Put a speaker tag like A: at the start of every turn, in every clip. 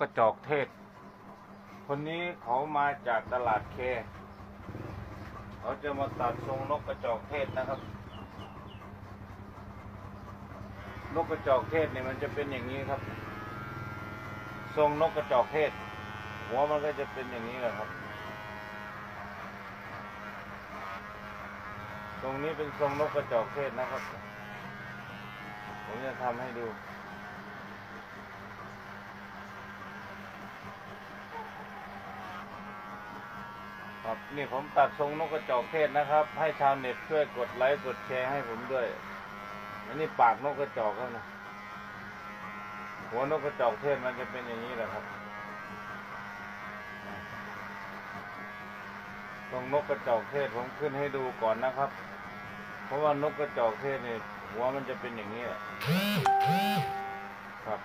A: กระจอกเทศ คนนี้เขามาจากตลาดเค เขาจะมาตัดทรงนกกระจอกเทศนะครับ นกกระจอกเทศเนี่ยมันจะเป็นอย่างนี้ครับ ทรงนกกระจอกเทศ หัวมันก็จะเป็นอย่างนี้แหละครับ ตรงนี้เป็นทรงนกกระจอกเทศนะครับ ผมจะทำให้ดู ครับ นี่ผมตัดทรงนกกระจอกเทศนะครับ ให้ชาวเน็ตช่วยกดไลค์กดแชร์ให้ผมด้วย อันนี้ปากนกกระจอกแล้วนะหัวนกกระจอกเทศมันจะเป็นอย่างนี้แหละครับตรงนกกระจอกเทศผมขึ้นให้ดูก่อนนะครับ เพราะว่านกกระจอกเทศนี่หัวมันจะเป็นอย่างนี้แหละครับ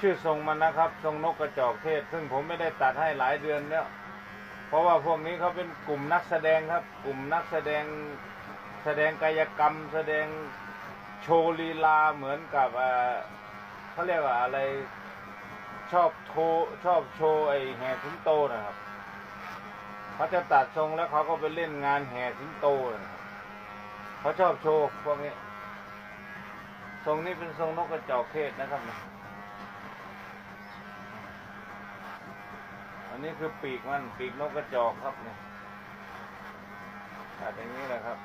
A: ชื่อทรงมันนะครับ ทรงนกกระจอกเทศ ซึ่งผมไม่ได้ตัดให้หลายเดือนแล้ว เพราะว่าพวกนี้เขาเป็นกลุ่มนักแสดงครับ กลุ่มนักแสดงแสดงกายกรรม แสดงโชว์ลีลาเหมือนกับเอ่อเขาเรียกว่าอะไรชอบโชว์ชอบโชว์ไอแห่สิงโตนะครับเขาจะตัดทรงแล้วเขาก็ไปเล่นงานแห่สิงโตนะครับเขาชอบโชว์พวกนี้ทรงนี้เป็นทรงนกกระจอกเทศนะครับนี่ย นนี้คือปีกมันปีกนกกระจอกครับเนี่ยตัดอย่างนี้แหละครับ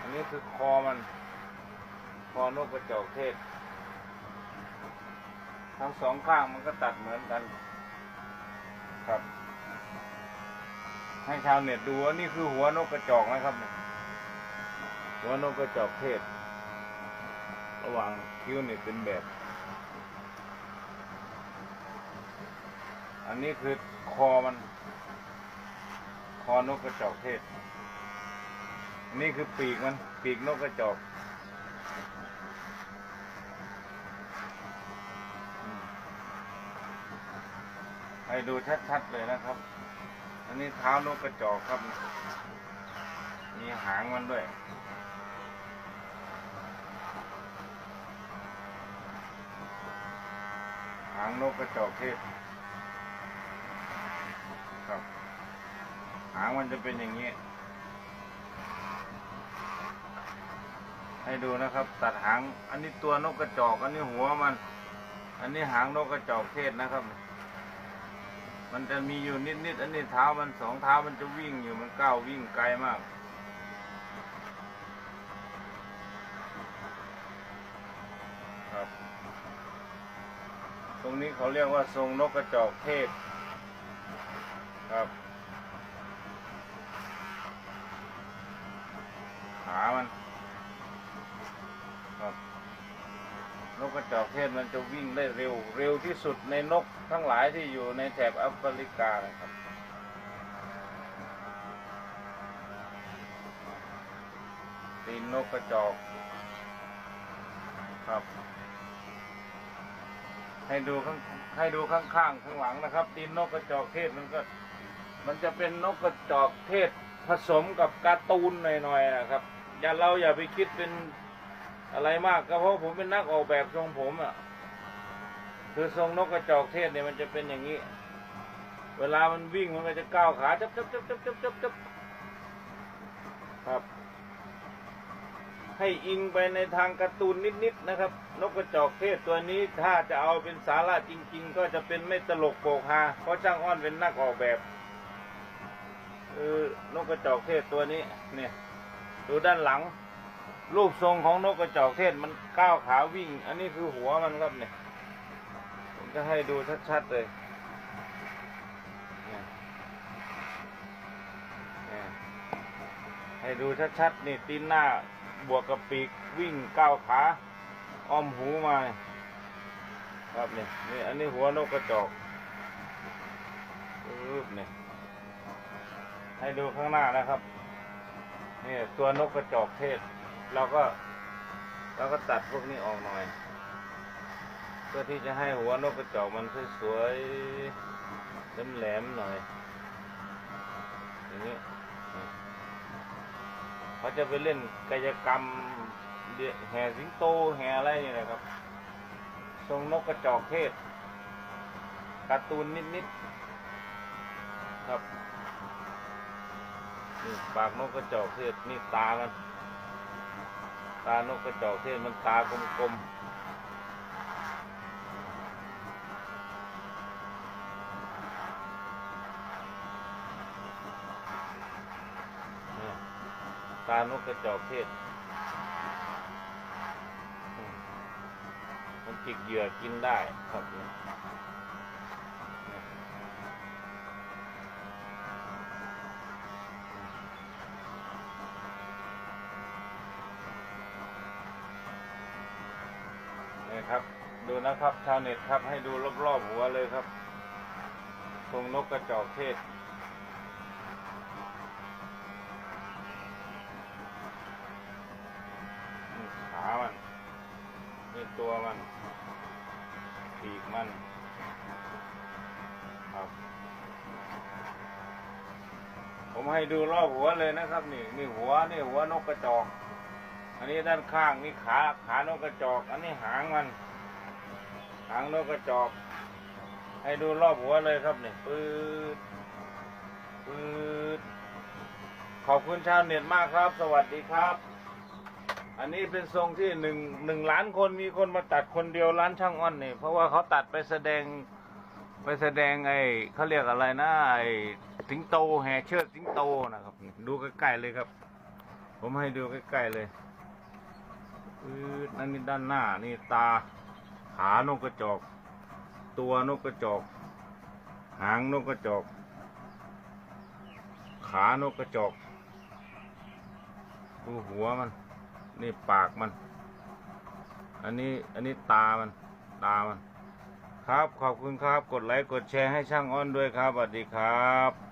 A: อันนี้คือคอมัน คอนกกระจอกเทศ ทั้งสองข้างมันก็ตัดเหมือนกัน ครับ ให้ชาวเน็ตดูว่านี่คือหัวนกกระจอกนะครับเนี่ยหัวนกกระจอกเทศ ระหว่างคิ้วเนี่ยเป็นแบบ นนี้คือคอมัน คอนกกระจอกเทศอันนี้คือปีกมัน ปีกนกกระจอกให้ดูชัดๆเลยนะครับ อันนี้เท้านกกระจอกครับ มีหางมันด้วยหางนกกระจอกเทศ ครับ หางมันจะเป็นอย่างนี้ ให้ดูนะครับ ตัดหาง อันนี้ตัวนกกระจอก อันนี้หัวมัน อันนี้หางนกกระจอกเทศนะครับ มันจะมีอยู่นิดๆ อันนี้เท้ามันสองเท้ามันจะวิ่งอยู่ มันก้าววิ่งไกลมากครับตรงนี้เขาเรียกว่าทรงนกกระจอกเทศครับ ขามันครับนกกระจอกเทศมันจะวิ่งได้เร็ว เร็วที่สุดในนกทั้งหลายที่อยู่ในแถบแอฟริกานะครับตีนนกกระจอกครับ ให้ดูข้างให้ดูข้างๆข้างหลังนะครับ ตีนนกกระจอกเทศมันก็ มันจะเป็นนกกระจอกเทศผสมกับการ์ตูนหน่อยๆนะครับ อย่าเราอย่าไปคิดเป็นอะไรมากก็เพราะผมเป็นนักออกแบบทรงผมอะ คือทรงนกกระจอกเทศเนี่ยมันจะเป็นอย่างนี้ เวลามันวิ่งมันก็จะก้าวขาจับจับจับจับจับจับจับครับ ให้อิงไปในทางการ์ตูนนิดๆนะครับ นกกระจอกเทศตัวนี้ถ้าจะเอาเป็นสาระจริง ๆ ก็จะเป็นไม่ตลกโปกฮาเพราะช่างอ้อนเป็นนักออกแบบเออนกกระจอกเทศตัวนี้เนี่ย ดูด้านหลัง รูปทรงของนกกระจอกเทศมันก้าวขาวิ่ง อันนี้คือหัวมันครับเนี่ยผมจะให้ดูชัดๆเลยให้ดูชัดๆนี่ตีนหน้าบวกกับปีกวิ่งก้าวขาอ้อมหูมาครับเนี่ยนี่อันนี้หัวนกกระจอกปึ๊บเนี่ยให้ดูข้างหน้านะครับ นี่ตัวนกกระจอกเทศ เราก็เราก็ตัดพวกนี้ออกหน่อย เพื่อที่จะให้หัวนกกระจอกมันสวยๆแหลมๆหน่อย อย่างนี้เขาจะไปเล่นกายกรรมเดียแห่สิงโตแห่อะไรนี่แหละครับทรงนกกระจอกเทศการ์ตูนนิดๆครับ ปากนกกระจอกเทศนี่ตามันตานกกระจอกเทศมันตากลมๆตานกกระจอกเทศมมันจิกเหยื่อกินได้ครับเนี่ยเนี่ยนี่ ครับ ดูนะครับ ชาวเน็ตครับให้ดูรอบๆหัวเลยครับทรงนกกระจอกเทศ นี่ขามัน นี่ตัวมันปีกมัน ครับ ผมให้ดูรอบหัวเลยนะครับ นี่นี่หัวนี่หัวนกกระจอก อันนี้ด้านข้างนี่ขาขานกกระจอก อันนี้หางมัน หางนกกระจอก ให้ดูรอบหัวเลยครับเนี่ยปืดปืดขอบคุณชาวเน็ตมากครับ สวัสดีครับ อันนี้เป็นทรงที่หนึ่งหนึ่งล้านคนมีคนมาตัดคนเดียวร้านช่างอ้อนเนี่ยเพราะว่าเขาตัดไปแสดงไปแสดงไอ้เขาเรียกอะไรนะไอ้สิงโตแห่เชิดสิงโตนะครับ ดูใกล้ๆเลยครับ ผมให้ดูใกล้ๆเลย อืดนั่นนี่ด้านหน้านี่ตา ขานกกระจอก ตัวนกกระจอก หางนกกระจอก ขานกกระจอกดูหัวมัน นี่ปากมัน อันนี้อันนี้ตามันตามัน ครับขอบคุณครับ กดไลค์กดแชร์ให้ช่างอ้อนด้วยครับสวัสดีครับ